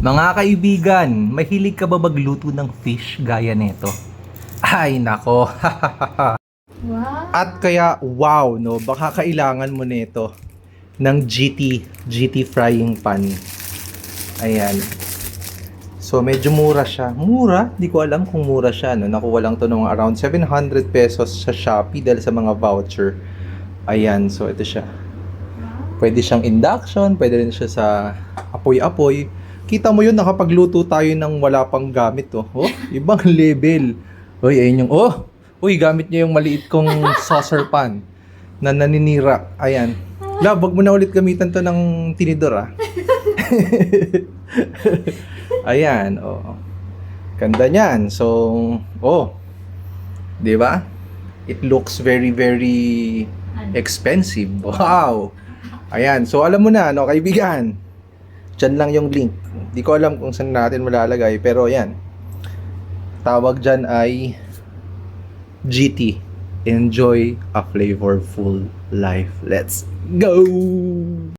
Mga kaibigan, mahilig ka ba magluto ng fish gaya nito? Ay, nako. Wow. At kaya, wow, no? Baka kailangan mo nito ng GT, GT frying pan. Ayan. So, medyo mura siya. Mura? Di ko alam kung mura siya. No? Nakuha lang to ng around 700 pesos sa Shopee dahil sa mga voucher. Ayan, so ito siya. Pwede siyang induction, pwede rin siya sa apoy-apoy. Kita mo yun, nakapagluto tayo ng wala pang gamit, oh. Oh, ibang level. Uy, ayun yung, oh! Uy, gamit niya yung maliit kong saucer pan na naninira. Ayan. Love, wag mo na ulit gamitan to ng tinidor, ah. Ayan, oh. Ganda niyan. So, oh. 'Di ba? It looks very very expensive. Wow. Ayan. So, alam mo na, no, kaibigan. Diyan lang yung link. Di ko alam kung saan natin malalagay, pero ayan. Tawag dyan ay GT. Enjoy a flavorful life. Let's go!